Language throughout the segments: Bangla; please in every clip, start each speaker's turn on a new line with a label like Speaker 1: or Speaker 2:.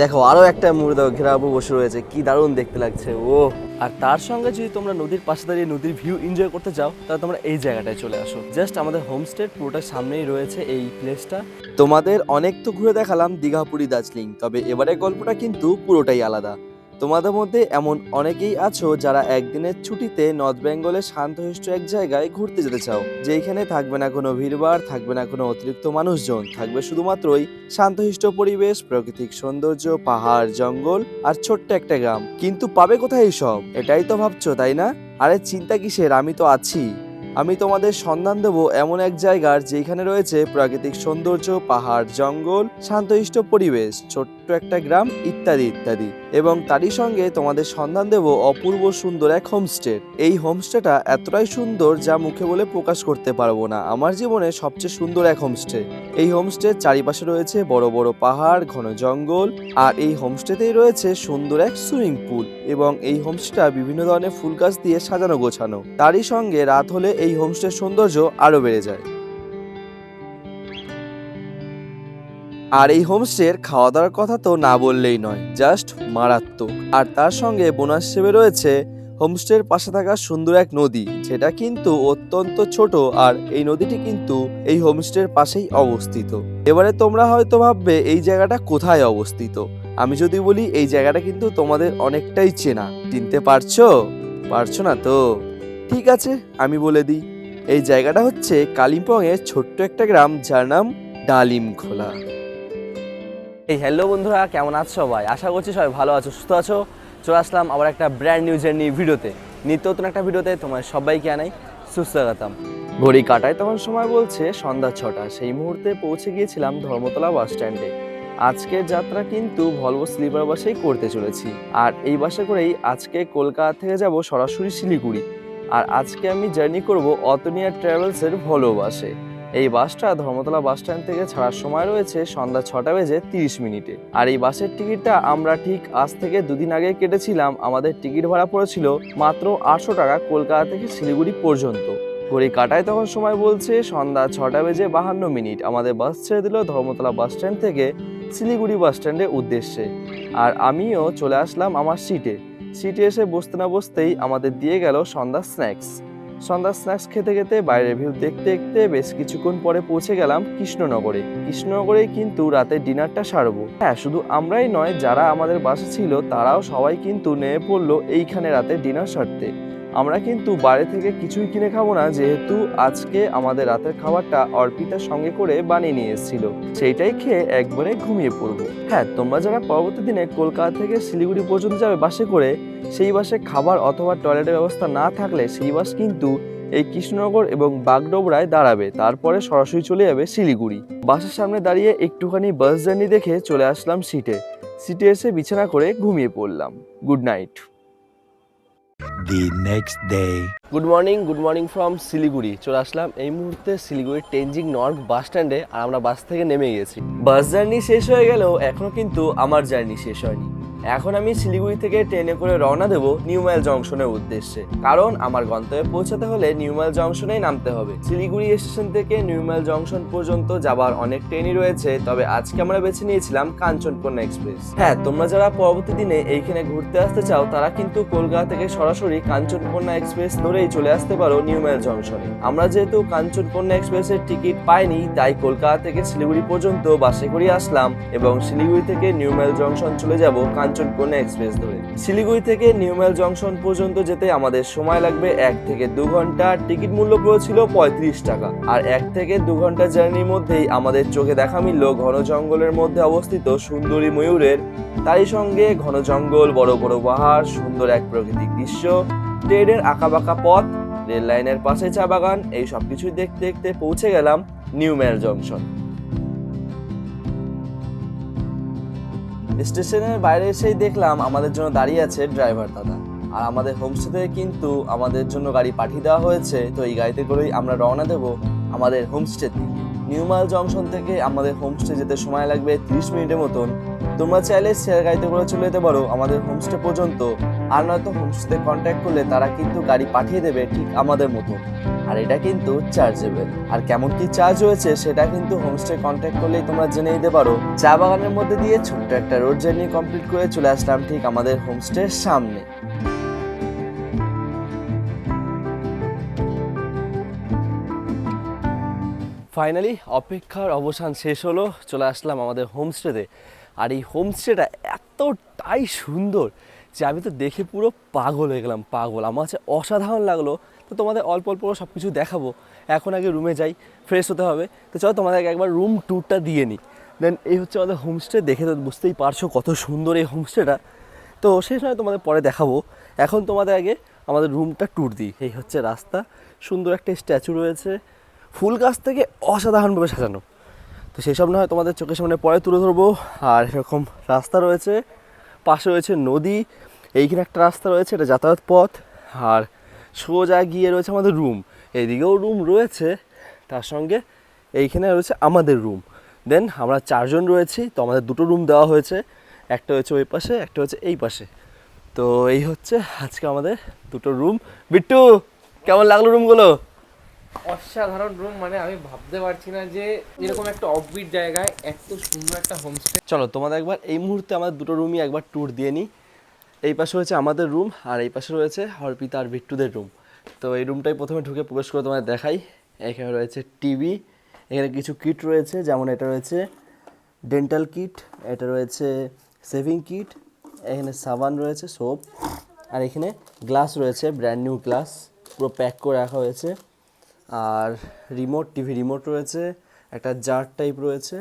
Speaker 1: দেখো, আরও একটা মুড়ে ঘেরাবু বসে রয়েছে কি দারুণ দেখতে লাগছে, ও। আর তার সঙ্গে যদি তোমরা নদীর পাশে দাঁড়িয়ে নদীর ভিউ এনজয় করতে চাও, তাহলে তোমরা এই জায়গাটায় চলে আসো। জাস্ট আমাদের হোমস্টে পুরোটা সামনেই রয়েছে এই প্লেসটা তোমাদের অনেক তো ঘুরে দেখালাম, দীঘা, পুরী, দার্জিলিং। তবে এবারে গল্পটা কিন্তু পুরোটাই আলাদা। তোমাদের মধ্যে এমন অনেকেই আছো যারা একদিনের ছুটিতে নর্থ বেঙ্গলের শান্তশিষ্ট এক জায়গায় ঘুরতে যেতে চাও যেখানে থাকবে না কোনো ভিড়ভাড়, থাকবে না কোনো অতিরিক্ত মানুষজন, থাকবে শুধুমাত্রই শান্তশিষ্ট পরিবেশ, প্রাকৃতিক সৌন্দর্য, পাহাড়, জঙ্গল আর ছোট্ট একটা গ্রাম। কিন্তু পাবে কোথায় সব এটাই তো ভাবছ, তাই না? আরে চিন্তা কিসের? আমি তো আছি। আমি তোমাদের সন্ধান দেব এমন এক জায়গার যেখানে রয়েছে প্রাকৃতিক সৌন্দর্য, পাহাড়, জঙ্গল, শান্তশিষ্ট পরিবেশ, ছোট্ট একটা গ্রাম, ইত্যাদি ইত্যাদি। এবং তারই সঙ্গে তোমাদের সন্ধান দেব অপূর্ব সুন্দর এক হোমস্টে এই হোমস্টেটা এতটাই সুন্দর যা মুখে বলে প্রকাশ করতে পারব না। আমার জীবনে সবচেয়ে সুন্দর এক হোমস্টে এই হোমস্টের চারিপাশে রয়েছে বড় বড় পাহাড়, ঘন জঙ্গল, আর এই হোমস্টেতেই রয়েছে সুন্দর এক সুইমিং পুল এবং এই হোমস্টেটা বিভিন্ন ধরনের ফুল গাছ দিয়ে সাজানো, গোছানো। তারই সঙ্গে রাত হলে এই হোমস্টের সৌন্দর্য আরও বেড়ে যায়। আর এই হোমস্টের খাওয়া দাওয়ার কথা তো না বললেই নয়, জাস্ট মারাত্মক। আর তার সঙ্গে বোনাস হিসেবে রয়েছে হোমস্টের পাশে থাকা সুন্দর এক নদী, যেটা কিন্তু অত্যন্ত ছোট আর এই নদীটি কিন্তু এই হোমস্টের পাশেই অবস্থিত। এবারে তোমরা হয়তো ভাববে, এই জায়গাটা কোথায় অবস্থিত? আমি যদি বলি, এই জায়গাটা কিন্তু তোমাদের অনেকটাই চেনা। চিনতে পারছ? পারছ না তো? ঠিক আছে, আমি বলে দিই। এই জায়গাটা হচ্ছে কালিম্পংয়ের ছোট্ট একটা গ্রাম, যার নাম ডালিম খোলা এই হ্যালো বন্ধুরা, কেমন আছো সবাই? আশা করছি সবাই ভালো আছো, সুস্থ আছো। চলে আসলাম আবার একটা ব্র্যান্ড নিউ জার্নি ভিডিওতে। নিত্য নতুন একটা ভিডিওতে তোমার সবাইকে আনাই সুস্বাগতম। ঘড়ি কাটায় তখন সময় বলছে সন্ধ্যা ছটা। সেই মুহূর্তে পৌঁছে গিয়েছিলাম ধর্মতলা বাস স্ট্যান্ডে আজকের যাত্রা কিন্তু ভলভো স্লিপার বাসেই করতে চলেছি। আর এই বাসে করেই আজকে কলকাতা থেকে যাব সরাসরি শিলিগুড়ি। আর আজকে আমি জার্নি করব অতনিয়া ট্রাভেলসের ভলভো বাসে এই বাসটা ধর্মতলা বাস স্ট্যান্ড থেকে ছাড়ার সময় রয়েছে সন্ধ্যা ছটা বেজে তিরিশ মিনিটে। আর এই বাসের টিকিটটা আমরা ঠিক আজ থেকে দুদিন আগে কেটেছিলাম। আমাদের টিকিট ভাড়া পড়েছিল মাত্র আটশো টাকা কলকাতা থেকে শিলিগুড়ি পর্যন্ত। ঘড়ি কাটায় তখন সময় বলছে সন্ধ্যা ছটা বেজে বাহান্ন মিনিট। আমাদের বাস ছেড়ে দিল ধর্মতলা বাস স্ট্যান্ড থেকে শিলিগুড়ি বাস স্ট্যান্ডের উদ্দেশ্যে। আর আমিও চলে আসলাম আমার সিটে। সিটে এসে বসতে না বসতেই আমাদের দিয়ে গেল সন্ধ্যা স্ন্যাক্স। সন্ধ্যা স্ন্যাক্স খেতে খেতে বাইরের ভিউ দেখতে দেখতে বেশ কিছুক্ষণ পরে পৌঁছে গেলাম কৃষ্ণনগরে। কৃষ্ণনগরে কিন্তু রাতে ডিনারটা সারবো। হ্যাঁ শুধু আমরাই নয়, যারা আমাদের বাসে ছিল, তারাও সবাই কিন্তু নেমে পড়ল এইখানে রাতে ডিনার সারতে। আমরা কিন্তু বাইরে থেকে কিছুই কিনে খাব না, যেহেতু আজকে আমাদের রাতের খাবারটা অর্পিতার সঙ্গে করে বানিয়ে নিয়ে এসেছিল। সেইটাই খেয়ে একবারে ঘুমিয়ে পড়ব। হ্যাঁ তোমরা যারা পরবর্তী দিনে কলকাতা থেকে শিলিগুড়ি পর্যন্ত যাবে বাসে করে, সেই বাসে খাবার অথবা টয়লেটের ব্যবস্থা না থাকলে সেই বাস কিন্তু এই কৃষ্ণনগর এবং বাগডোবরায় দাঁড়াবে। তারপরে সরাসরি চলে যাবে শিলিগুড়ি। বাসের সামনে দাঁড়িয়ে একটুখানি বাস জার্নি দেখে চলে আসলাম সিটে। সিটে এসে বিছানা করে ঘুমিয়ে পড়লাম। Good night.
Speaker 2: The next day
Speaker 1: good morning good morning from Siliguri চলে আসলাম এই মুহূর্তে শিলিগুড়ির টেনজিং নর্থ বাস স্ট্যান্ডে আর আমরা বাস থেকে নেমে গেছি। বাস জার্নি শেষ হয়ে গেলেও এখনও কিন্তু আমার জার্নি শেষ হয়নি। এখন আমি শিলিগুড়ি থেকে ট্রেনে করে রওনা দেব নিউমাইল জংশনের উদ্দেশ্যে। কারণ আমার গন্তব্যে পৌঁছাতে হলে নিউমাইল জংশনেই নামতে হবে। শিলিগুড়ি স্টেশন থেকে নিউমাইল জংশন পর্যন্ত যাবার অনেক ট্রেনই রয়েছে, তবে আজকে আমরা বেছে নিয়েছিলাম কাঞ্চনকন্যা এক্সপ্রেস। হ্যাঁ তোমরা যারা পরবর্তী দিনে এইখানে ঘুরতে আসতে চাও, তারা কিন্তু কলকাতা থেকে সরাসরি কাঞ্চনকন্যা এক্সপ্রেস ধরেই চলে আসতে পারো নিউমাইল জংশনে। আমরা যেহেতু কাঞ্চনকন্যা এক্সপ্রেসের টিকিট পাইনি, তাই কলকাতা থেকে শিলিগুড়ি পর্যন্ত বাসে করে আসলাম এবং শিলিগুড়ি থেকে নিউমাইল জংশন চলে যাব কাঞ্চনকন্যা এক্সপ্রেস ধরে শিলিগুড়ি থেকে নিউমাইল জংশন পর্যন্ত যেতে আমাদের সময় লাগবে এক থেকে দু ঘণ্টা। টিকিট মূল্য পড়েছিল পঁয়ত্রিশ টাকা। আর এক থেকে দু ঘণ্টা জার্নির মধ্যেই আমাদের চোখে দেখা মিলল ঘন জঙ্গলের মধ্যে অবস্থিত সুন্দরী ময়ূরের। তারই সঙ্গে ঘন জঙ্গল, বড় বড় পাহাড়, সুন্দর এক প্রাকৃতিক দৃশ্য। ট্রেনের আঁকাবাঁকা পথ, রেল লাইনের পাশে চা বাগান, এই সব কিছুই দেখতে দেখতে পৌঁছে গেলাম নিউ মেল জংশন। স্টেশনের বাইরে এসেই দেখলাম আমাদের জন্য দাঁড়িয়ে আছে ড্রাইভার দাদা। আর আমাদের হোমস্টে থেকে কিন্তু আমাদের জন্য গাড়ি পাঠিয়ে দেওয়া হয়েছে, তো এই গাড়িতে করেই আমরা রওনা দেব আমাদের হোমস্টে দিকে নিউমাল জংশন থেকে আমাদের হোমস্টে যেতে সময় লাগবে তিরিশ মিনিটের মতন। তোমরা চাইলে শেয়ার গাড়িতে করে চলে যেতে পারো আমাদের হোমস্টে পর্যন্ত। আর নয়তো হোমস্টেতে কন্ট্যাক্ট করলে তারা কিন্তু গাড়ি পাঠিয়ে দেবে ঠিক আমাদের মতো। আর এটা কিন্তু চার্জেবল আর কেমন কি চার্জ হয়েছে সেটা কিন্তু হোমস্টে কন্ট্যাক্ট করলেই তোমরা জেনে নিতে পারো। চা বাগানের মধ্যে দিয়ে ছোট্ট একটা রোড জার্নি কমপ্লিট করে চলে আসলাম ঠিক আমাদের হোমস্টের সামনে। ফাইনালি অপেক্ষার অবসান শেষ হলো, চলে আসলাম আমাদের হোমস্টেতে আর এই হোমস্টেটা এতটাই সুন্দর যে আমি তো দেখে পুরো পাগল হয়ে গেলাম, পাগল। আমার কাছে অসাধারণ লাগল, তো তোমাদের অল্প অল্প সব কিছু দেখাবো। এখন আগে রুমে যাই ফ্রেশ হতে হবে। তো চলো তোমাদেরকে একবার রুম ট্যুরটা দিয়ে নিই দেন এই হচ্ছে আমাদের হোমস্টে দেখে তো বুঝতেই পারছ কত সুন্দর এই হোমস্টেটা তো সেই সময় তোমাদের পরে দেখাবো। এখন তোমাদের আগে আমাদের রুমটা ট্যুর দিই। এই হচ্ছে রাস্তা। সুন্দর একটা স্ট্যাচু রয়েছে। ফুল গাছ থেকে অসাধারণভাবে সাজানো। তো সেসব না হয় তোমাদের চোখের সামনে পরে তুলে ধরবো। আর এরকম রাস্তা রয়েছে। পাশে রয়েছে নদী, এইখানে একটা রাস্তা রয়েছে, এটা যাতায়াত পথ, আর সোজা গিয়ে রয়েছে আমাদের রুম এইদিকেও রুম রয়েছে, তার সঙ্গে এইখানে রয়েছে আমাদের রুম দেন আমরা চারজন রয়েছি, তো আমাদের দুটো রুম দেওয়া হয়েছে, একটা হচ্ছে ওই পাশে, একটা হচ্ছে এই পাশে। তো এই হচ্ছে আজকে আমাদের দুটো রুম বিট্টু, কেমন লাগল রুমগুলো
Speaker 3: অসাধারণ রুম মানে আমি ভাবতে পারছি না যে এরকম একটা অফবিট জায়গায় এত সুন্দর একটা হোমস্টে
Speaker 1: চলো, তোমাদের একবার এই মুহূর্তে আমাদের দুটো রুমই একবার ট্যুর দিয়ে নিই। এই পাশে রয়েছে আমাদের রুম আর এই পাশে রয়েছে হরপিতা আর বিট্টুদের রুম তো এই রুমটাই প্রথমে ঢুকে প্রবেশ করে তোমাদের দেখাই। এখানে রয়েছে টিভি এখানে কিছু কিট রয়েছে, যেমন এটা রয়েছে ডেন্টাল কিট এটা রয়েছে সেভিং কিট এখানে সাবান রয়েছে সোপ আর এখানে গ্লাস রয়েছে ব্র্যান্ড নিউ গ্লাস পুরো প্যাক করে রাখা হয়েছে। আর রিমোট টিভি রিমোট রয়েছে, একটা জার টাইপ রয়েছে,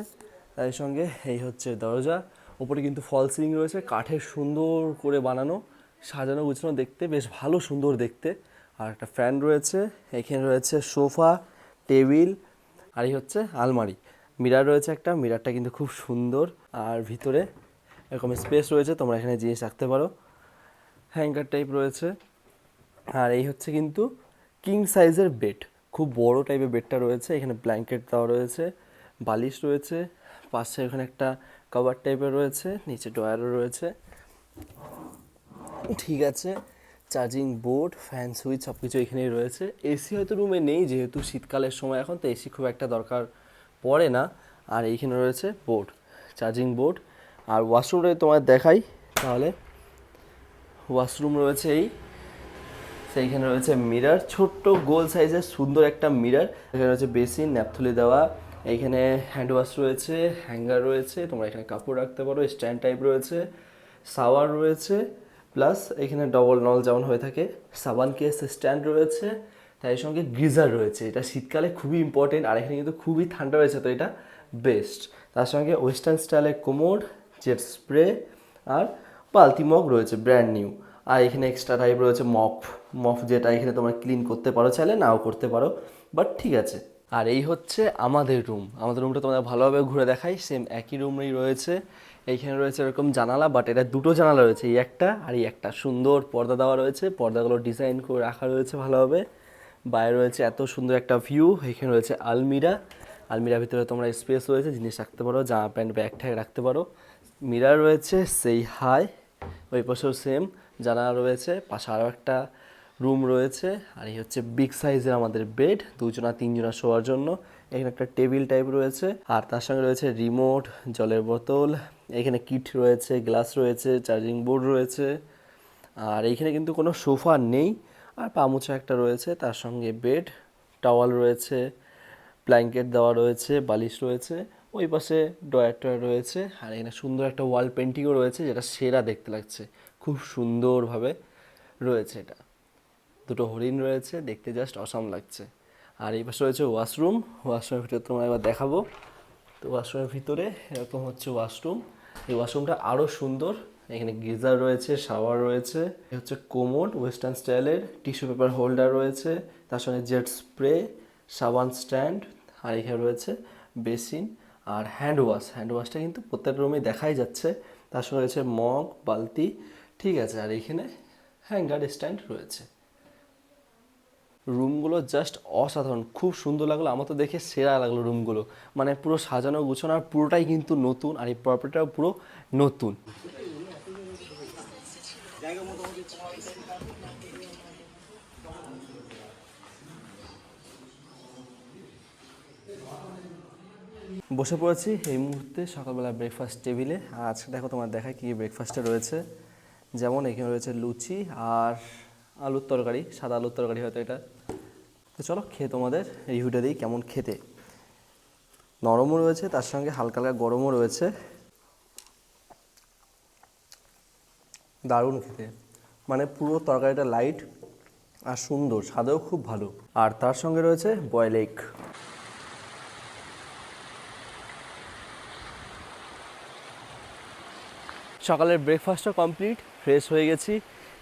Speaker 1: তার সঙ্গে এই হচ্ছে দরজা, উপরে কিন্তু ফল সিলিং রয়েছে, কাঠের সুন্দর করে বানানো, সাজানো, গুছানো, দেখতে বেশ ভালো, সুন্দর দেখতে। আর একটা ফ্যান রয়েছে, এখানে রয়েছে সোফা, টেবিল, আর এই হচ্ছে আলমারি। মিরার রয়েছে একটা, মিরারটা কিন্তু খুব সুন্দর, আর ভিতরে এরকম স্পেস রয়েছে, তোমরা এখানে জিনিস রাখতে পারো। হ্যাঙ্গার টাইপ রয়েছে, আর এই হচ্ছে কিন্তু কিং সাইজের বেড খুব বড় টাইপের বেডটা রয়েছে, এখানে ব্ল্যাঙ্কেট দেওয়া রয়েছে, বালিশ রয়েছে, পাশে এখানে একটা কভার টাইপের রয়েছে, নিচে ড্রয়ারও রয়েছে। ঠিক আছে চার্জিং বোর্ড ফ্যান সুইচ সব কিছু এখানেই রয়েছে। এসি হয়তো রুমে নেই, যেহেতু শীতকালের সময় এখন তো এসি খুব একটা দরকার পড়ে না। আর এইখানে রয়েছে বোর্ড চার্জিং বোর্ড আর ওয়াশরুমটা তোমার দেখাই তাহলে ওয়াশরুম রয়েছে এই। সেইখানে রয়েছে মিরার ছোট্ট গোল সাইজের সুন্দর একটা মিরার এখানে রয়েছে বেসিন ন্যাপথলি দেওয়া। এইখানে হ্যান্ড ওয়াশ রয়েছে হ্যাঙ্গার রয়েছে, তোমরা এখানে কাপড় রাখতে পারো স্ট্যান্ড টাইপ রয়েছে সাওয়ার রয়েছে প্লাস এখানে ডবল নল যেমন হয়ে থাকে, সাবান কেস স্ট্যান্ড রয়েছে তাই সঙ্গে গিজার রয়েছে। এটা শীতকালে খুবই ইম্পর্টেন্ট আর এখানে কিন্তু খুবই ঠান্ডা রয়েছে, তো এটা বেস্ট তার সঙ্গে ওয়েস্টার্ন স্টাইলের কোমোড জেট স্প্রে আর পালতি মগ রয়েছে ব্র্যান্ড নিউ আর এখানে এক্সট্রা টাইপ রয়েছে মফ মফ যেটা এখানে তোমরা ক্লিন করতে পারো, চাইলে নাও করতে পারো বাট ঠিক আছে। আর এই হচ্ছে আমাদের রুম আমাদের রুমটা তোমাদের ভালোভাবে ঘুরে দেখাই সেম একই রুমেই রয়েছে। এইখানে রয়েছে এরকম জানালা বাট এটা দুটো জানালা রয়েছে, এই একটা আর এই একটা। সুন্দর পর্দা দেওয়া রয়েছে, পর্দাগুলো ডিজাইন করে রাখা রয়েছে ভালোভাবে। বাইরে রয়েছে এত সুন্দর একটা ভিউ এখানে রয়েছে আলমিরা। আলমিরার ভিতরে তোমরা স্পেস রয়েছে, জিনিস রাখতে পারো, জামা প্যান্ট ব্যাগ ট্যাগ রাখতে পারো। মিরার রয়েছে সেই হাই ওই পাশেও সেম জানালা রয়েছে, পাশে আরও একটা রুম রয়েছে, আর এই হচ্ছে বিগ সাইজের আমাদের বেড দুজনা তিনজনা শোয়ার জন্য। এখানে একটা টেবিল টাইপ রয়েছে, আর তার সঙ্গে রয়েছে রিমোট জলের বোতল, এখানে কিট রয়েছে গ্লাস রয়েছে চার্জিং বোর্ড রয়েছে, আর এইখানে কিন্তু কোনো সোফা নেই, আর পামুচা একটা রয়েছে, তার সঙ্গে বেড টাওয়াল রয়েছে ব্ল্যাঙ্কেট দেওয়া রয়েছে, বালিশ রয়েছে, ওই পাশে ডয়ার টয়ার রয়েছে, আর এখানে সুন্দর একটা ওয়াল পেন্টিংও রয়েছে, যেটা সেরা দেখতে লাগছে। খুব সুন্দরভাবে রয়েছে এটা। দুটো হরিণ রয়েছে, দেখতে জাস্ট অসাম লাগছে। আর এই পাশে রয়েছে ওয়াশরুম ওয়াশরুমের ভিতরে তোমার এবার দেখাবো। তো ওয়াশরুমের ভিতরে এরকম হচ্ছে ওয়াশরুম এই ওয়াশরুমটা আরও সুন্দর। এখানে গিজার রয়েছে, শাওয়ার রয়েছে। হচ্ছে কোমোড ওয়েস্টার্ন স্টাইলের টিস্যু পেপার হোল্ডার রয়েছে। তার সঙ্গে জেট স্প্রে সাবান স্ট্যান্ড আর এখানে রয়েছে বেসিন আর হ্যান্ড ওয়াশ হ্যান্ড ওয়াশটা কিন্তু প্রত্যেক রুমে দেখাই যাচ্ছে। তার সঙ্গে রয়েছে মগ, বালতি ঠিক আছে, আর এখানে হ্যাঙ্গার স্ট্যান্ড রয়েছে। রুমগুলো জাস্ট অসাধারণ, খুব সুন্দর লাগল, আমার তো দেখে সেরা লাগল রুমগুলো মানে পুরো সাজানো, গুছানো, আর পুরোটাই কিন্তু নতুন, আর এই প্রপার্টিটাও পুরো নতুন। বসে পড়েছি এই মুহূর্তে সকালবেলা ব্রেকফাস্ট টেবিলে আজ দেখো তোমার দেখায় কী ব্রেকফাস্টে রয়েছে। যেমন এখানে রয়েছে লুচি আর আলুর তরকারি, সাদা আলুর তরকারি হয়তো এটা। তো চলো খেয়ে তোমাদের রিভিউটা দিই কেমন খেতে। নরমও রয়েছে, তার সঙ্গে হালকা হালকা গরমও রয়েছে। দারুণ খেতে। মানে পুরো তরকারিটা লাইট আর সুন্দর, স্বাদেও খুব ভালো। আর তার সঙ্গে রয়েছে বয়েল এগ সকালের ব্রেকফাস্টও কমপ্লিট ফ্রেশ হয়ে গেছি।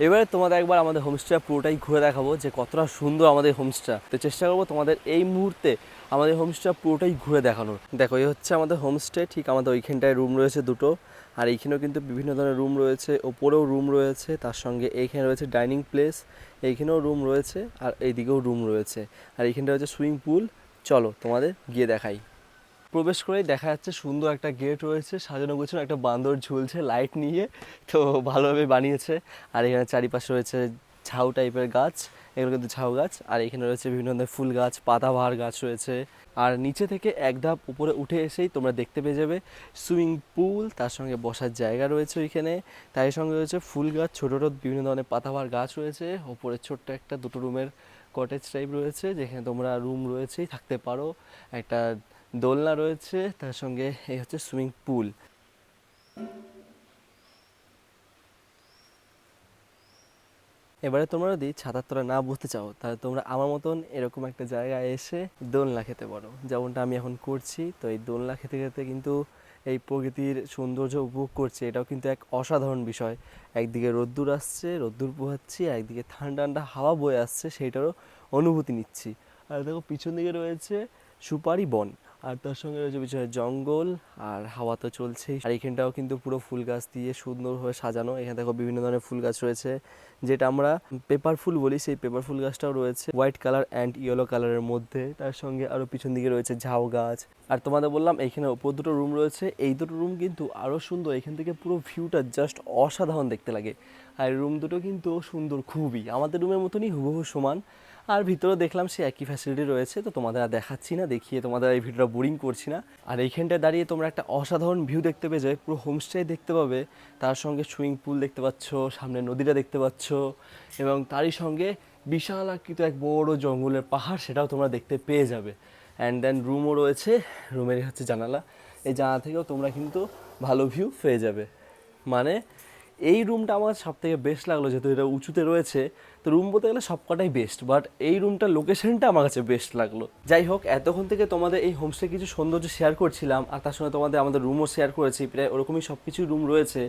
Speaker 1: এবারে তোমাদের একবার আমাদের হোমস্টেটা পুরোটাই ঘুরে দেখাবো যে কতটা সুন্দর আমাদের হোমস্টেটা তো চেষ্টা করব তোমাদের এই মুহূর্তে আমাদের হোমস্টেটা পুরোটাই ঘুরে দেখানোর। দেখো এই হচ্ছে আমাদের হোমস্টে ঠিক আমাদের ওইখানটায় রুম রয়েছে দুটো। আর এইখানেও কিন্তু বিভিন্ন ধরনের রুম রয়েছে, ওপরেও রুম রয়েছে, তার সঙ্গে এইখানে রয়েছে ডাইনিং প্লেস এইখানেও রুম রয়েছে, আর এইদিকেও রুম রয়েছে। আর এইখানটা রয়েছে সুইমিং পুল চলো তোমাদের গিয়ে দেখাই। প্রবেশ করেই দেখা যাচ্ছে সুন্দর একটা গেট রয়েছে, সাজানো গোছানো একটা বান্দর ঝুলছে লাইট নিয়ে, তো ভালোভাবে বানিয়েছে। আর এখানে চারিপাশে রয়েছে ঝাউ টাইপের গাছ, এগুলো কিন্তু ঝাউ গাছ। আর এখানে রয়েছে বিভিন্ন ধরনের ফুল গাছ, পাতাবাহার গাছ রয়েছে। আর নিচে থেকে এক ধাপ উপরে উঠে এসেই তোমরা দেখতে পেয়ে যাবে সুইমিং পুল তার সঙ্গে বসার জায়গা রয়েছে ওইখানে। তার সঙ্গে রয়েছে ফুল গাছ, ছোটো ছোটো বিভিন্ন ধরনের পাতাবাহার গাছ রয়েছে। ওপরে ছোট্ট একটা দুটো রুমের কটেজ টাইপ রয়েছে, যেখানে তোমরা রুম রয়েছেই থাকতে পারো। একটা দোলনা রয়েছে, তার সঙ্গে এই হচ্ছে সুইমিং পুল। এবারে তোমরা যদি ছাতার তলা না বসতে চাও, তাহলে তোমরা আমার মতন এরকম একটা জায়গায় এসে দোলনা খেতে পারো। যেমনটা আমি এখন করছি, তো এই দোলনা খেতে খেতে কিন্তু এই প্রকৃতির সৌন্দর্য উপভোগ করছে, এটাও কিন্তু এক অসাধারণ বিষয়। একদিকে রোদ্দুর আসছে, রোদ্দুর পোহাচ্ছি একদিকে ঠান্ডা ঠান্ডা হাওয়া বয়ে আসছে, সেইটারও অনুভূতি নিচ্ছি। আর দেখো, পিছন দিকে রয়েছে সুপারি বন। আর তার সঙ্গে রয়েছে পিছনে জঙ্গল আর হাওয়া তো চলছেই। আর এখানটাও কিন্তু পুরো ফুল গাছ দিয়ে সুন্দরভাবে সাজানো। এখানে দেখো বিভিন্ন ধরনের ফুল গাছ রয়েছে, যেটা আমরা পেপার ফুল বলি। সেই পেপার ফুল গাছটাও রয়েছে হোয়াইট কালার অ্যান্ড ইয়েলো কালারের মধ্যে। তার সঙ্গে আরও পিছন দিকে রয়েছে ঝাউ গাছ। আর তোমাদের বললাম এইখানে ওপর দুটো রুম রয়েছে। এই দুটো রুম কিন্তু আরও সুন্দর। এখান থেকে পুরো ভিউটা জাস্ট অসাধারণ দেখতে লাগে। আর রুম দুটো কিন্তু সুন্দর, খুবই। আমাদের রুমের মতনই হুবহু সমান। আর ভিতরে দেখলাম সে একই ফ্যাসিলিটি রয়েছে, তো তোমাদের আর দেখাচ্ছি না, দেখিয়ে তোমাদের এই ভিডিওটা বোরিং করছি না। আর এইখানটায় দাঁড়িয়ে তোমরা একটা অসাধারণ ভিউ দেখতে পেয়ে যাবে, পুরো হোমস্টে দেখতে পাবে, তার সঙ্গে সুইমিং পুল দেখতে পাচ্ছ, সামনে নদীটা দেখতে পাচ্ছ, এবং তারই সঙ্গে বিশাল আকৃত এক বড় জঙ্গলের পাহাড়, সেটাও তোমরা দেখতে পেয়ে যাবে। অ্যান্ড দেন রুমও রয়েছে রুমের হচ্ছে জানালা, এই জানালা থেকেও তোমরা কিন্তু ভালো ভিউ পেয়ে যাবে। মানে এই রুমটা আমার সব থেকে বেস্ট লাগল, যেহেতু এটা উঁচুতে রয়েছে তো রুম বলতে গেলে সবকটাই বেস্ট বাট এই রুমটার লোকেশনটা আমার কাছে বেস্ট লাগল। যাই হোক, এতক্ষণ থেকে তোমাদের এই হোমস্টে কিছু সৌন্দর্য শেয়ার করছিলাম, আর তার সঙ্গে তোমাদের আমাদের রুমও শেয়ার করেছি, প্রায় ওরকমই সব কিছু রুম রয়েছে।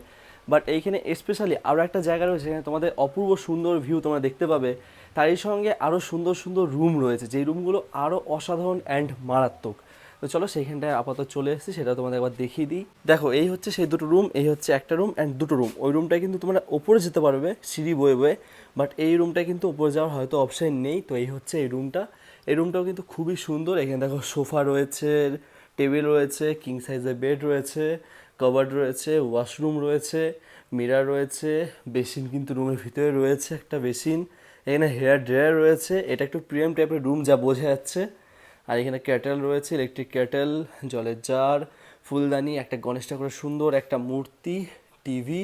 Speaker 1: বাট এইখানে স্পেশালি আরও একটা জায়গা রয়েছে, যেখানে তোমাদের অপূর্ব সুন্দর ভিউ তোমরা দেখতে পাবে। তারই সঙ্গে আরও সুন্দর সুন্দর রুম রয়েছে, যেই রুমগুলো আরও অসাধারণ অ্যান্ড মারাত্মক। তো চলো সেইখানটায় আপাতত চলে এসেছি, সেটা তোমাদের একবার দেখিয়ে দিই। দেখো, এই হচ্ছে সেই দুটো রুম এই হচ্ছে একটা রুম অ্যান্ড দুটো রুম ওই রুমটায় কিন্তু তোমরা ওপরে যেতে পারবে, সিঁড়ি বয়ে বয়ে বাট এই রুমটায় কিন্তু ওপরে যাওয়ার হয়তো অপশান নেই। তো এই হচ্ছে এই রুমটা এই রুমটাও কিন্তু খুবই সুন্দর। এখানে দেখো সোফা রয়েছে, টেবিল রয়েছে কিং সাইজের বেড রয়েছে কভার্ড রয়েছে ওয়াশরুম রয়েছে মিরার রয়েছে বেসিন কিন্তু রুমের ভিতরে রয়েছে একটা বেসিন এখানে হেয়ার ড্রায়ার রয়েছে। এটা একটু প্রিমিয়াম টাইপের রুম যা বোঝা যাচ্ছে। আর এখানে ক্যাটেল রয়েছে ইলেকট্রিক ক্যাটেল, জলের জার ফুলদানি, একটা গণেশ ঠাকুরের সুন্দর একটা মূর্তি টিভি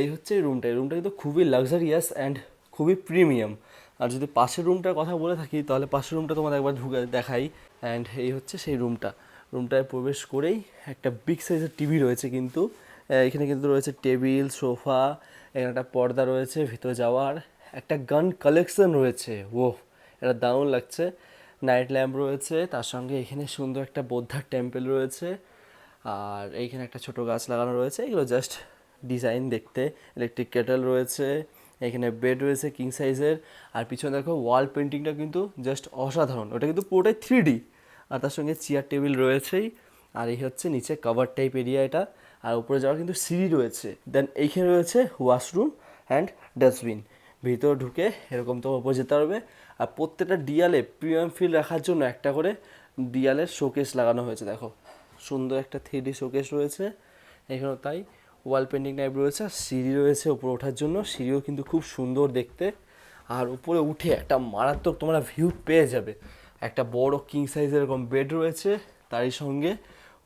Speaker 1: এই হচ্ছে রুমটা এই রুমটা কিন্তু খুবই লাক্সারিয়াস অ্যান্ড খুবই প্রিমিয়াম আর যদি পাশের রুমটার কথা বলে থাকি, তাহলে পাশের রুমটা তোমাদের একবার ঢুকে দেখাই। অ্যান্ড এই হচ্ছে সেই রুমটা রুমটায় প্রবেশ করেই একটা বিগ সাইজের টিভি রয়েছে কিন্তু। এখানে কিন্তু রয়েছে টেবিল সোফা এখানে একটা পর্দা রয়েছে, ভিতরে যাওয়ার একটা গান কালেকশন রয়েছে। ও এটা দারুণ লাগছে। নাইট ল্যাম্প রয়েছে, তার সঙ্গে এখানে সুন্দর একটা বৌদ্ধার টেম্পল রয়েছে, আর এইখানে একটা ছোট গাছ লাগানো রয়েছে, এগুলো জাস্ট ডিজাইন দেখতে। ইলেকট্রিক কেটেল রয়েছে, এখানে বেড রয়েছে কিং সাইজের আর পিছনে দেখো ওয়াল পেন্টিংটা কিন্তু জাস্ট অসাধারণ, ওটা কিন্তু পুরোটাই থ্রি ডি আর তার সঙ্গে চেয়ার টেবিল রয়েছেই, আর এই হচ্ছে নিচে কভার টাইপ এরিয়া এটা, আর উপরে যাওয়ার কিন্তু সিঁড়ি রয়েছে। দেন এইখানে রয়েছে ওয়াশরুম অ্যান্ড ডাস্টবিন ভিতরে ঢুকে এরকম তো ওপরে যেতে পারবে। আর প্রত্যেকটা ডিয়ালে প্রিমিয়াম ফিল রাখার জন্য একটা করে ডিয়ালের শোকেস লাগানো হয়েছে, দেখো। সুন্দর একটা থ্রি শোকেস রয়েছে। এখানেও তাই। ওয়াল পেন্টিং টাইপ রয়েছে, আর সিঁড়ি রয়েছে উপরে ওঠার জন্য। সিঁড়িও কিন্তু খুব সুন্দর দেখতে। আর উপরে উঠে একটা মারাত্মক তোমরা ভিউ পেয়ে যাবে। একটা বড় কিং সাইজের এরকম বেড রয়েছে তারই সঙ্গে।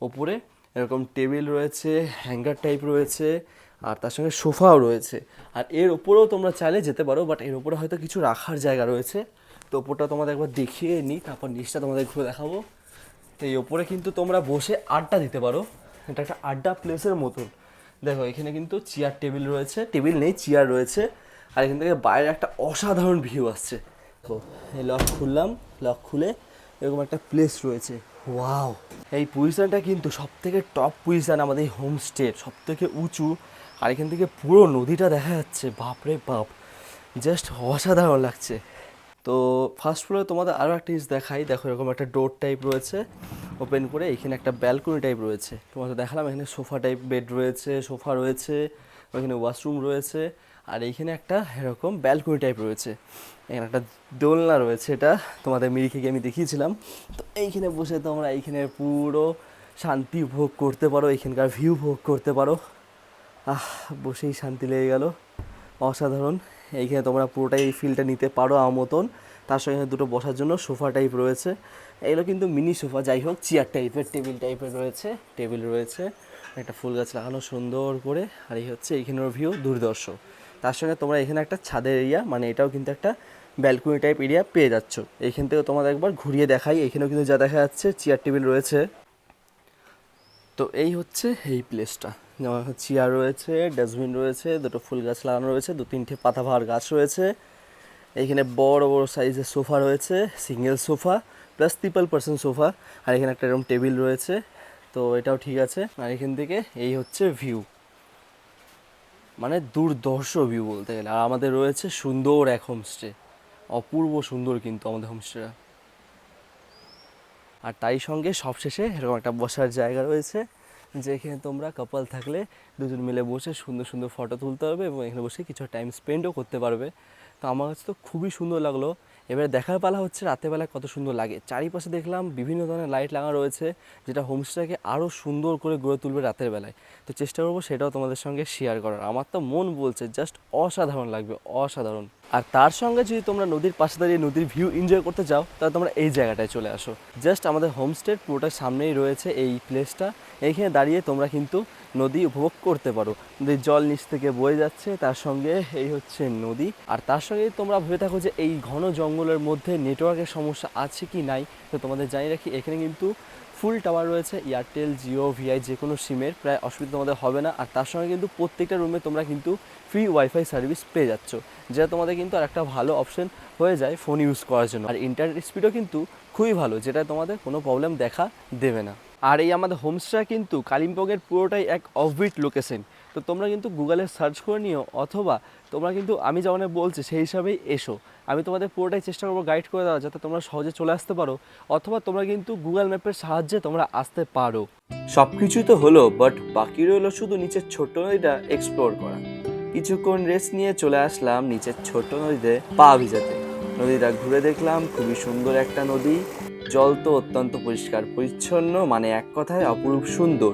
Speaker 1: ওপরে এরকম টেবিল রয়েছে হ্যাঙ্গার টাইপ রয়েছে। আর তার সঙ্গে সোফাও রয়েছে। আর এর ওপরেও তোমরা চাইলে যেতে পারো বাট এর ওপরে হয়তো কিছু রাখার জায়গা রয়েছে। তো ওপরটা তোমাদের একবার দেখিয়ে নিই তারপর নিচটা তোমাদের ঘুরে দেখাবো। তো এই ওপরে কিন্তু তোমরা বসে আড্ডা দিতে পারো। এটা একটা আড্ডা প্লেসের মতন। দেখো, এখানে কিন্তু চেয়ার টেবিল রয়েছে। টেবিল নেই, চেয়ার রয়েছে। আর এখান থেকে বাইরে একটা অসাধারণ ভিউ আসছে। তো এই লক খুললাম, লক খুলে এরকম একটা প্লেস রয়েছে। ওয়াও! এই পজিশানটা কিন্তু সব থেকে টপ পজিশন আমাদের হোমস্টের সব থেকে উঁচু। আর এখান থেকে পুরো নদীটা দেখা যাচ্ছে। বাপরে বাপ। জাস্ট অসাধারণ লাগছে। তো ফার্স্ট ফ্লোরে তোমাদের আরও একটা জিনিস দেখাই। দেখো এরকম একটা ডোর টাইপ রয়েছে। ওপেন করে এখানে একটা ব্যালকনি টাইপ রয়েছে। তোমাদের দেখালাম এখানে সোফা টাইপ বেড রয়েছে সোফা রয়েছে ওইখানে ওয়াশরুম রয়েছে আর এইখানে একটা এরকম ব্যালকনি টাইপ রয়েছে। এখানে একটা দোলনা রয়েছে এটা। তোমাদের মিরিকে আমি দেখিয়েছিলাম। তো এইখানে বসে তোমরা এইখানে পুরো শান্তি উপভোগ করতে পারো, এখানকার ভিউ উপভোগ করতে পারো। আহ, বসেই শান্তি লেগে গেল। অসাধারণ। এইখানে তোমরা পুরোটাই এই ফিলটা নিতে পারো আমার মতন। তার সঙ্গে দুটো বসার জন্য সোফা টাইপ রয়েছে। এগুলো কিন্তু মিনি সোফা, যাই হোক চেয়ার টাইপের টেবিল টাইপের রয়েছে। টেবিল রয়েছে। একটা ফুল গাছ লাগানো সুন্দর করে। আর এই হচ্ছে এইখানের ভিউ দুর্দর্শ। তার সঙ্গে তোমরা এখানে একটা ছাদের এরিয়া মানে এটাও কিন্তু একটা ব্যালকনি টাইপ এরিয়া পেয়ে যাচ্ছ। এইখান থেকে তোমাদের একবার ঘুরিয়ে দেখাই। এখানেও কিন্তু যা দেখা যাচ্ছে চেয়ার টেবিল রয়েছে। তো এই হচ্ছে এই প্লেসটা চেয়ার রয়েছে, ডাস্টবিন রয়েছে, দুটো ফুল গাছ লাগানো রয়েছে, দু তিনটে পাতাবাহার গাছ রয়েছে। এখানে বড় বড় সাইজের সোফা রয়েছে single sofa plus triple percent sofa. আর এখানে একটা এরকম টেবিল রয়েছে, তো এটাও ঠিক আছে। আর এখান থেকে এই হচ্ছে ভিউ মানে দুর্দর্শ ভিউ বলতে গেলে। আর আমাদের রয়েছে সুন্দর এক হোমস্টে অপূর্ব সুন্দর কিন্তু আমাদের হোমস্টেটা আর তাই সঙ্গে সবশেষে এরকম একটা বসার জায়গা রয়েছে। যেখানে তোমরা কাপাল থাকলে দুজন মিলে বসে সুন্দর সুন্দর ফটো তুলতে পারবে এবং এখানে বসে কিছু টাইম স্পেন্ডও করতে পারবে। তো আমার কাছে তো খুবই সুন্দর লাগল। এবারে দেখার পালা হচ্ছে রাতেরবেলা কত সুন্দর লাগে। চারিপাশে দেখলাম বিভিন্ন ধরনের লাইট লাগানো রয়েছে, যেটা হোমস্টেটাকে আরও সুন্দর করে গড়ে তুলবে রাতের বেলায়। তো চেষ্টা করব সেটাও তোমাদের সঙ্গে শেয়ার করার। আমার তো মন বলছে জাস্ট অসাধারণ লাগবে, অসাধারণ। আর তার সঙ্গে যদি তোমরা নদীর পাশে দাঁড়িয়ে নদীর ভিউ এনজয় করতে চাও, তাহলে তোমরা এই জায়গাটায় চলে আসো। জাস্ট আমাদের হোমস্টের পুরোটার সামনেই রয়েছে এই প্লেসটা এইখানে দাঁড়িয়ে তোমরা কিন্তু নদী উপভোগ করতে পারো। নদীর জল নিচ থেকে বয়ে যাচ্ছে, তার সঙ্গে এই হচ্ছে নদী। আর তার সঙ্গে তোমরা ভেবে থাকো যে এই ঘন জঙ্গলের মধ্যে নেটওয়ার্কের সমস্যা আছে কি নাই। তো তোমাদের জানিয়ে রাখি, এখানে কিন্তু ফুল টাওয়ার রয়েছে এয়ারটেল জিও ভিআই যে কোনো সিমের প্রায় অসুবিধা তোমাদের হবে না। আর তার সঙ্গে কিন্তু প্রত্যেকটা রুমে তোমরা কিন্তু ফ্রি ওয়াইফাই সার্ভিস পেয়ে যাচ্ছ, যেটা তোমাদের কিন্তু আর একটা ভালো অপশন হয়ে যায় ফোন ইউজ করার জন্য। আর ইন্টারনেট স্পিডও কিন্তু খুবই ভালো, যেটা তোমাদের কোনো প্রবলেম দেখা দেবে না। আর এই আমাদের হোমস্টেটা কিন্তু কালিম্পংয়ের পুরোটাই এক অফবিট লোকেশন। তো তোমরা কিন্তু গুগলে সার্চ করে নিও, অথবা তোমরা কিন্তু আমি যেমন বলছি সেই হিসাবেই এসো। আমি তোমাদের পুরোটাই চেষ্টা করব গাইড করে দেওয়া যাতে তোমরা সহজে চলে আসতে পারো, অথবা তোমরা কিন্তু গুগল ম্যাপের সাহায্যে তোমরা আসতে পারো। সব কিছুই তো হলো বাট বাকি রইল শুধু নিচের ছোট্ট নদীটা এক্সপ্লোর করা। কিছুক্ষণ রেস্ট নিয়ে চলে আসলাম নিচের ছোট্ট নদীতে পা ভিজাতে। নদীটা ঘুরে দেখলাম, খুবই সুন্দর একটা নদী। জল তো অত্যন্ত পরিষ্কার, পরিচ্ছন্ন মানে এক কথায় অপরূপ সুন্দর।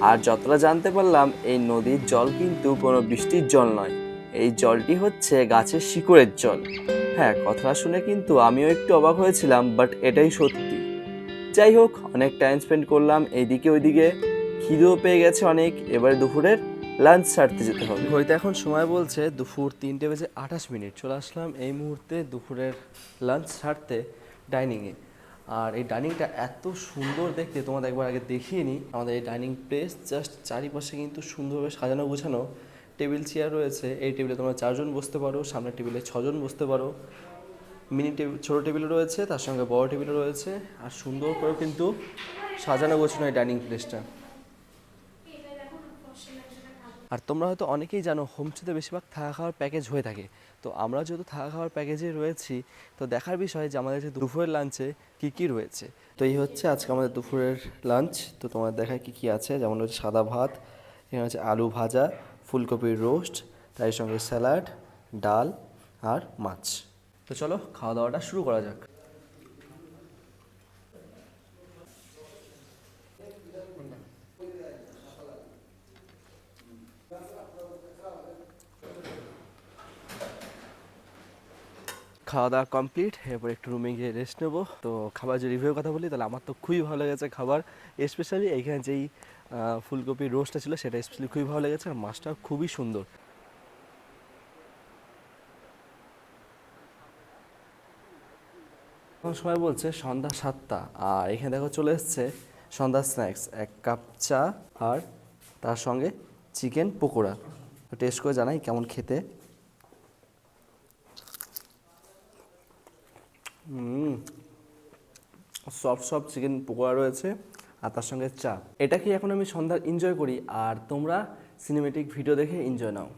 Speaker 1: আর যতটা জানতে পারলাম, এই নদীর জল কিন্তু কোনো বৃষ্টির জল নয়। এই জলটি হচ্ছে গাছের শিকড়ের জল। হ্যাঁ কথাটা শুনে কিন্তু আমিও একটু অবাক হয়েছিলাম বাট এটাই সত্যি। যাই হোক, অনেক টাইম স্পেন্ড করলাম এইদিকে ওইদিকে। খিদেও পেয়ে গেছে অনেক। এবার দুপুরের লাঞ্চ সারতে যেতে হবে। হয়তো এখন সময় বলছে দুপুর তিনটে বেজে আঠাশ মিনিট। চলে আসলাম এই মুহূর্তে দুপুরের লাঞ্চ সারতে ডাইনিংয়ে আর এই ডাইনিংটা এত সুন্দর দেখতে, তোমাদের একবার আগে দেখিয়ে নিই। আমাদের এই ডাইনিং প্লেস জাস্ট চারিপাশে কিন্তু সুন্দরভাবে সাজানো গোছানো। টেবিল চেয়ার রয়েছে, এই টেবিলে তোমরা চারজন বসতে পারো, সামনের টেবিলে ছজন বসতে পারো। মিনি টেবিল ছোটো টেবিলও রয়েছে, তার সঙ্গে বড় টেবিলও রয়েছে। আর সুন্দর করে কিন্তু সাজানো গোছানো এই ডাইনিং প্লেসটা আর তোমরা হয়তো অনেকেই জানো, হোমস্টেতে বেশিরভাগ থাকা খাওয়ার প্যাকেজ হয়ে থাকে। তো আমরা যেহেতু থাকা খাওয়ার প্যাকেজে রয়েছি, তো দেখার বিষয় যে আমাদের দুপুরের লাঞ্চে কী কী রয়েছে। তো এই হচ্ছে আজকে আমাদের দুপুরের লাঞ্চ তো তোমার দেখায় কী কী আছে। যেমন হচ্ছে সাদা ভাত, এখানে হচ্ছে আলু ভাজা, ফুলকপির রোস্ট তার সঙ্গে স্যালাড ডাল আর মাছ। তো চলো, খাওয়া দাওয়াটা শুরু করা যাক। খাওয়া দাওয়া কমপ্লিট এরপর একটু রুমে গিয়ে রেস্ট নেব। তো খাবার যে রিভিউ কথা বলি তাহলে আমার তো খুবই ভালো লেগেছে খাবার। স্পেশালি এইখানে যেই আহ, ফুলকপির রোস্টটা ছিল সেটা স্পেশালি খুবই ভালো লেগেছে আর মাছটা খুবই সুন্দর। এখন সময় বলছে সন্ধ্যা সাতটা আর এখানে দেখো চলে এসছে সন্ধ্যা স্ন্যাক্স এক কাপ চা আর তার সঙ্গে চিকেন পকোড়া। টেস্ট করে জানাই কেমন খেতে। সফট সফট চিকেন পকোড়া রয়েছে, আর তার সঙ্গে চা। এটা কি এখন আমি সন্ধ্যার এনজয় করি? আর তোমরা সিনেমেটিক ভিডিও দেখে এনজয় নাও।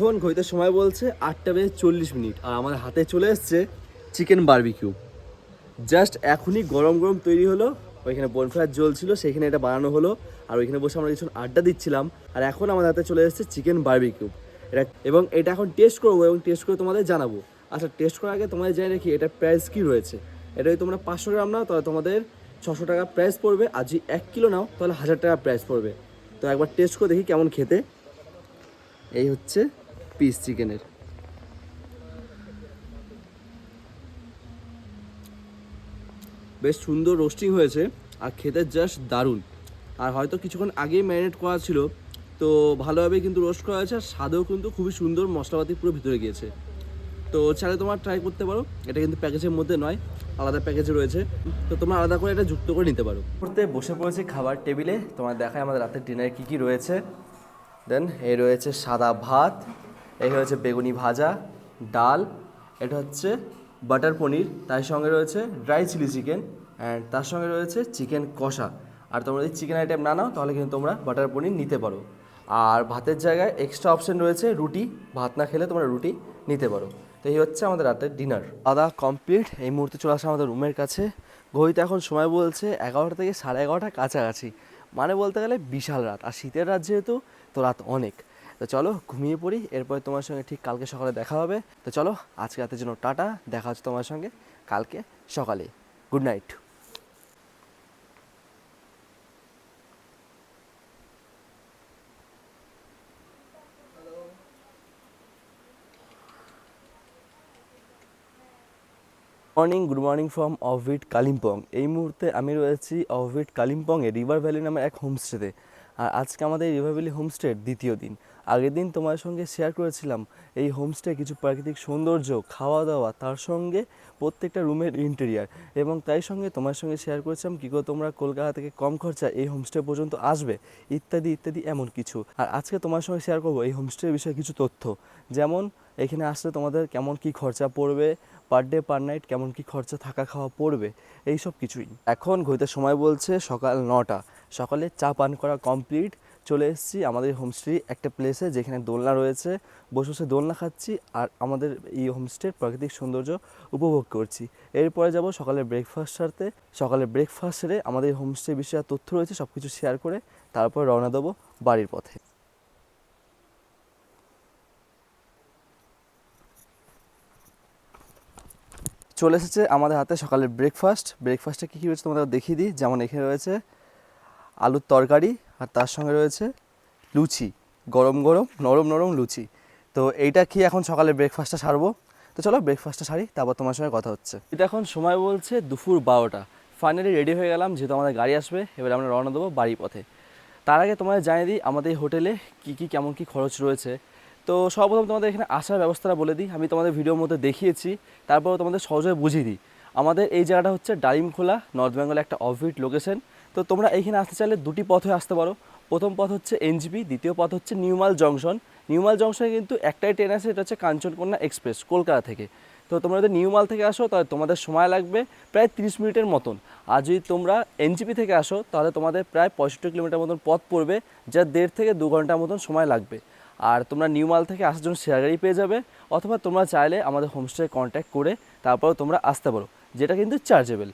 Speaker 1: এখন ঘড়িতে সময় বলছে আটটা বেজে চল্লিশ মিনিট আর আমাদের হাতে চলে এসছে চিকেন বারবিকিউ। জাস্ট এখনই গরম গরম তৈরি হলো, ওইখানে বনফায়ার জ্বলছিল সেইখানে এটা বানানো হলো আর ওইখানে বসে আমরা কিছু আড্ডা দিচ্ছিলাম আর এখন আমাদের হাতে চলে এসেছে চিকেন বারবিকিউ। এটা এবং এটা এখন টেস্ট করব এবং টেস্ট করে তোমাদের জানাব। আচ্ছা টেস্ট করার আগে তোমাদের জানি রাখি এটা প্রাইস কী রয়েছে? এটা যদি তোমরা পাঁচশো গ্রাম নাও, তাহলে তোমাদের ছশো টাকা প্রাইস পড়বে আর যদি এক কিলো নাও, তাহলে হাজার টাকা প্রাইস পড়বে। তো একবার টেস্ট করে দেখি কেমন খেতে। এই হচ্ছে পিস চিকেনের। বেশ সুন্দর রোস্টিং হয়েছে আর খেতে জাস্ট দারুণ। আর হয়তো কিছুক্ষণ আগেই ম্যারিনেট করা ছিল, তো ভালোভাবে কিন্তু রোস্ট করা হয়েছে আর স্বাদেও কিন্তু খুবই সুন্দর মশলাপাতি পুরো ভিতরে গিয়েছে। তো চাইলে তোমার ট্রাই করতে পারো, এটা কিন্তু প্যাকেজের মধ্যে নয়, আলাদা প্যাকেজে রয়েছে। তো তোমরা আলাদা করে এটা যুক্ত করে নিতে পারো। করতে বসে পড়েছি খাবার টেবিলে তোমার দেখায় আমাদের রাতের ডিনারে কী কী রয়েছে। দেন এই রয়েছে সাদা ভাত এই হচ্ছে বেগুনি ভাজা, ডাল, এটা হচ্ছে বাটার পনির, তার সঙ্গে রয়েছে ড্রাই চিলি চিকেন অ্যান্ড তার সঙ্গে রয়েছে চিকেন কষা। আর তোমরা যদি চিকেন আইটেম না নাও, তাহলে কিন্তু তোমরা বাটার পনির নিতে পারো। আর ভাতের জায়গায় এক্সট্রা অপশন রয়েছে রুটি, ভাত না খেলে তোমরা রুটি নিতে পারো। তো এই হচ্ছে আমাদের রাতের ডিনার আদা কমপ্লিট এই মুহূর্তে চলে আসা আমাদের রুমের কাছে। ঘড়িতে এখন সময় বলছে এগারোটা থেকে সাড়ে এগারোটা কাছাকাছি। মানে বলতে গেলে বিশাল রাত, আর শীতের রাত যেহেতু, তো রাত অনেক। তো চলো ঘুমিয়ে পড়ি, এরপরে তোমার সঙ্গে ঠিক কালকে সকালে দেখা হবে। তো চলো, আজকে রাতের জন্য টাটা, দেখা হচ্ছে তোমার সঙ্গে কালকে সকালে। Good night morning good morning from অভিট Kalimpong এই মুহূর্তে আমি রয়েছি অভিট কালিম্পংয়ে রিভার ভ্যালি নামে এক হোমস্টেতে আর আজকে আমাদের রিভার ভ্যালি হোমস্টের দ্বিতীয় দিন। আগের দিন তোমার সঙ্গে শেয়ার করেছিলাম এই হোমস্টে কিছু প্রাকৃতিক সৌন্দর্য খাওয়া দাওয়া তার সঙ্গে প্রত্যেকটা রুমের ইন্টেরিয়ার এবং তাই সঙ্গে তোমার সঙ্গে শেয়ার করেছিলাম কী করে তোমরা কলকাতা থেকে কম খরচা এই হোমস্টে পর্যন্ত আসবে, ইত্যাদি ইত্যাদি এমন কিছু। আর আজকে তোমার সঙ্গে শেয়ার করব এই হোমস্টের বিষয়ে কিছু তথ্য। যেমন এখানে আসলে তোমাদের কেমন কি খরচা পড়বে পার ডে পার নাইট কেমন কি খরচা থাকা খাওয়া পড়বে, এই সব কিছুই। এখন ঘড়িতে সময় বলছে সকাল নটা। সকালে চা পান করা কমপ্লিট চলে এসেছি আমাদের হোমস্টে একটা প্লেসে যেখানে দোলনা রয়েছে। বসে বসে দোলনা খাচ্ছি আর আমাদের এই হোমস্টের প্রাকৃতিক সৌন্দর্য উপভোগ করছি। এরপরে যাব সকালে ব্রেকফাস্ট সারতে। সকালে ব্রেকফাস্ট সেরে আমাদের হোমস্টে বিষয়ে তথ্য রয়েছে সব কিছু শেয়ার করে তারপর রওনা দেবো বাড়ির পথে। চলে এসেছে আমাদের হাতে সকালের ব্রেকফাস্ট ব্রেকফাস্টে কী কী রয়েছে তোমাদের দেখিয়ে দিই। যেমন এখানে রয়েছে আলুর তরকারি আর তার সঙ্গে রয়েছে লুচি, গরম গরম, নরম নরম লুচি। তো এইটা খেয়ে এখন সকালে ব্রেকফাস্টটা সারবো। তো চলো ব্রেকফাস্টটা সারি, তারপর তোমার সঙ্গে কথা হচ্ছে। এটা এখন সময় বলছে দুপুর বারোটা। ফাইনালি রেডি হয়ে গেলাম, যেহেতু আমাদের গাড়ি আসবে, এবার আমরা রওনা দেবো বাড়ির পথে। তার আগে তোমাদের জানিয়ে দিই, আমাদের হোটেলে কী কী, কেমন কী খরচ রয়েছে। তো সর্বপ্রথম তোমাদের এখানে আসার ব্যবস্থাটা বলে দিই। আমি তোমাদের ভিডিওর মধ্যে দেখিয়েছি তারপর তোমাদের সহজে বুঝিয়ে দিই। আমাদের এই জায়গাটা হচ্ছে ডালিমখোলা নর্থ বেঙ্গলে একটা অফবিট লোকেশন তো তোমরা এইখানে আসতে চাইলে দুটি পথে আসতে পারো। প্রথম পথ হচ্ছে এনজিপি দ্বিতীয় পথ হচ্ছে নিউমাল জংশন। নিউমাল জংশনে কিন্তু একটাই ট্রেন আছে এটা হচ্ছে কাঞ্চনকন্যা এক্সপ্রেস, কলকাতা থেকে। তো তোমরা যদি নিউমাল থেকে আসো, তাহলে তোমাদের সময় লাগবে প্রায় তিরিশ মিনিটের মতন। আর যদি তোমরা এনজিপি থেকে আসো, তাহলে তোমাদের প্রায় পঁয়ষট্টি কিলোমিটার মতন পথ পড়বে, যা দেড় থেকে দু ঘণ্টার মতন সময় লাগবে। আর তোমরা নিউমাল থেকে আসার জন্য শেয়ার গাড়ি পেয়ে যাবে, অথবা তোমরা চাইলে আমাদের হোমস্টে কন্ট্যাক্ট করে তারপর তোমরা আসতে পারো, যেটা কিন্তু চার্জেবল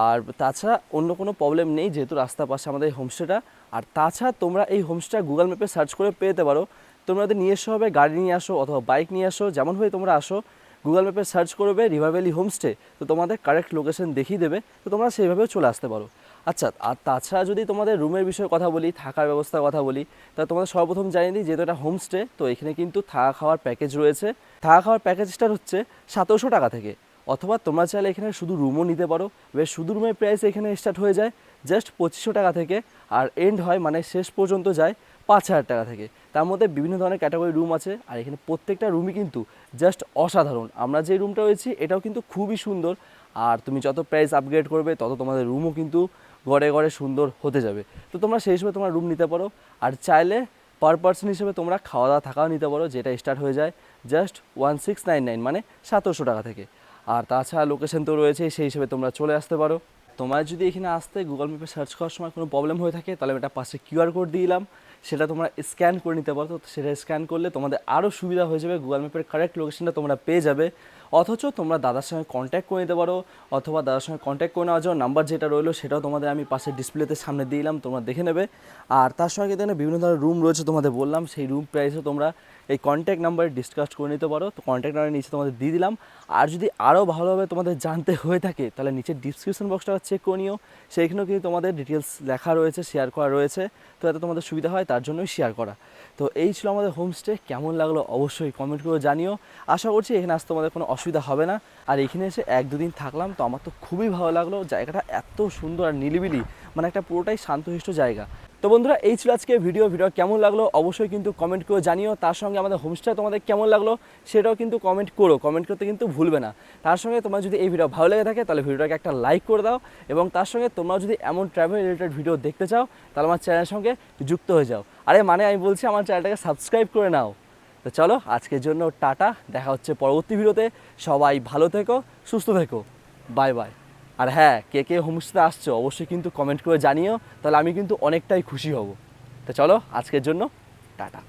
Speaker 1: আর তাছাড়া অন্য কোনো প্রবলেম নেই, যেহেতু রাস্তার পাশে আমাদের এই হোমস্টেটা আর তাছাড়া তোমরা এই হোমস্টেটা গুগল ম্যাপে সার্চ করে পেতে পারো। তোমরা যদি নিয়ে এসো হবে, গাড়ি নিয়ে আসো অথবা বাইক নিয়ে আসো যেমনভাবে তোমরা আসো গুগল ম্যাপে সার্চ করবে রিভার ভ্যালি হোমস্টে তো তোমাদের কারেক্ট লোকেশন দেখিয়ে দেবে, তো তোমরা সেইভাবেও চলে আসতে পারো। আচ্ছা আর তাছাড়া যদি তোমাদের রুমের বিষয়ে কথা বলি, থাকার ব্যবস্থার কথা বলি তাহলে তোমাদের সর্বপ্রথম জানিয়ে দিই, যেহেতু এটা হোমস্টে তো এখানে কিন্তু থাকা খাওয়ার প্যাকেজ রয়েছে। থাকা খাওয়ার প্যাকেজটা হচ্ছে সতেরোশো টাকা থেকে। অথবা তোমরা চাইলে এখানে শুধু রুমও নিতে পারো। বেশ, শুধু রুমের প্রাইস এখানে স্টার্ট হয়ে যায় জাস্ট পঁচিশশো টাকা থেকে আর এন্ড হয় মানে শেষ পর্যন্ত যায় পাঁচ হাজার টাকা থেকে। তার মধ্যে বিভিন্ন ধরনের ক্যাটাগরি রুম আছে আর এখানে প্রত্যেকটা রুমই কিন্তু জাস্ট অসাধারণ। আমরা যে রুমটা রয়েছি এটাও কিন্তু খুবই সুন্দর আর তুমি যত প্রাইস আপগ্রেড করবে তত তোমাদের রুমও কিন্তু গড়ে গড়ে সুন্দর হতে যাবে। তো তোমরা সেই হিসেবে তোমার রুম নিতে পারো আর চাইলে পার পার্সন হিসেবে তোমরা খাওয়া দাওয়া থাকাও নিতে পারো যেটা স্টার্ট হয়ে যায় just one six nine nine মানে সতেরোশো টাকা থেকে। আর তাছাড়া লোকেশন তো রয়েছে, সেই হিসেবে তোমরা চলে আসতে পারো। তোমার যদি এখানে আসতে গুগল ম্যাপে সার্চ করার সময় কোনো প্রবলেম হয়ে থাকে, তাহলে আমি এটা পাশে কিউআর কোড দিলাম। সেটা তোমরা স্ক্যান করে নিতে পারো। তো সেটা স্ক্যান করলে তোমাদের আরও সুবিধা হয়ে যাবে। গুগল ম্যাপের কারেক্ট লোকেশনটা তোমরা পেয়ে যাবে। অথচ তোমরা দাদার সঙ্গে কন্ট্যাক্ট করে নিতে পারো, অথবা দাদার সঙ্গে কন্ট্যাক্ট করে নেওয়ার জন্য নাম্বার যেটা রইল সেটাও তোমাদের আমি পাশে ডিসপ্লেতে সামনে দিলাম, তোমরা দেখে নেবে। আর তার সঙ্গে এখানে বিভিন্ন ধরনের রুম রয়েছে তোমাদের বললাম, সেই রুম প্রাইসও তোমরা এই কন্ট্যাক্ট নাম্বারে ডিসকাস করে নিতে পারো। তো কন্ট্যাক্ট নাম্বার নিচে তোমাদের দিয়ে দিলাম। আর যদি আরও ভালোভাবে তোমাদের জানতে হয়ে থাকে, তাহলে নিচের ডিসক্রিপশন বক্সটা চেক করে নিও। সেইখানেও কিন্তু তোমাদের ডিটেলস লেখা রয়েছে শেয়ার করা রয়েছে। তো যাতে তোমাদের সুবিধা হয়, তার জন্যই শেয়ার করা। তো এই ছিল আমাদের হোমস্টে কেমন লাগল অবশ্যই কমেন্ট করে জানিও। আশা করছি এখানে আসতে তোমাদের কোনো অসুবিধা হবে না। আর এখানে এসে এক দুদিন থাকলাম, তো আমার তো খুবই ভালো লাগল। জায়গাটা এত সুন্দর আর নিলিবিলি মানে একটা পুরোটাই শান্তশিষ্ট জায়গা। তো বন্ধুরা, এই ছিল আজকে ভিডিও। ভিডিও কেমন লাগল অবশ্যই কিন্তু কমেন্ট করে জানিও। তার সঙ্গে আমাদের হোমস্টে তোমাদের কেমন লাগল সেটাও কিন্তু কমেন্ট করো। কমেন্ট করতে কিন্তু ভুলবে না। তার সঙ্গে তোমার যদি এই ভিডিও ভালো লেগে থাকে, তাহলে ভিডিওটাকে একটা লাইক করে দাও এবং তার সঙ্গে তোমরা যদি এমন ট্রাভেল রিলেটেড ভিডিও দেখতে চাও, তাহলে আমার চ্যানেলের সঙ্গে যুক্ত হয়ে যাও। আরে মানে আমি বলছি, আমার চ্যানেলটাকে সাবস্ক্রাইব করে নাও। তো চলো, আজকের জন্য টাটা, দেখা হচ্ছে পরবর্তী ভিডিওতে। সবাই ভালো থেকো, সুস্থ থেকো। Bye bye. আর হ্যাঁ কে কে হোমস্টে আসছো, অবশ্যই কিন্তু কমেন্ট করে জানিও, তাহলে আমি কিন্তু অনেকটাই খুশি হব। তো চলো, আজকের জন্য টাটা।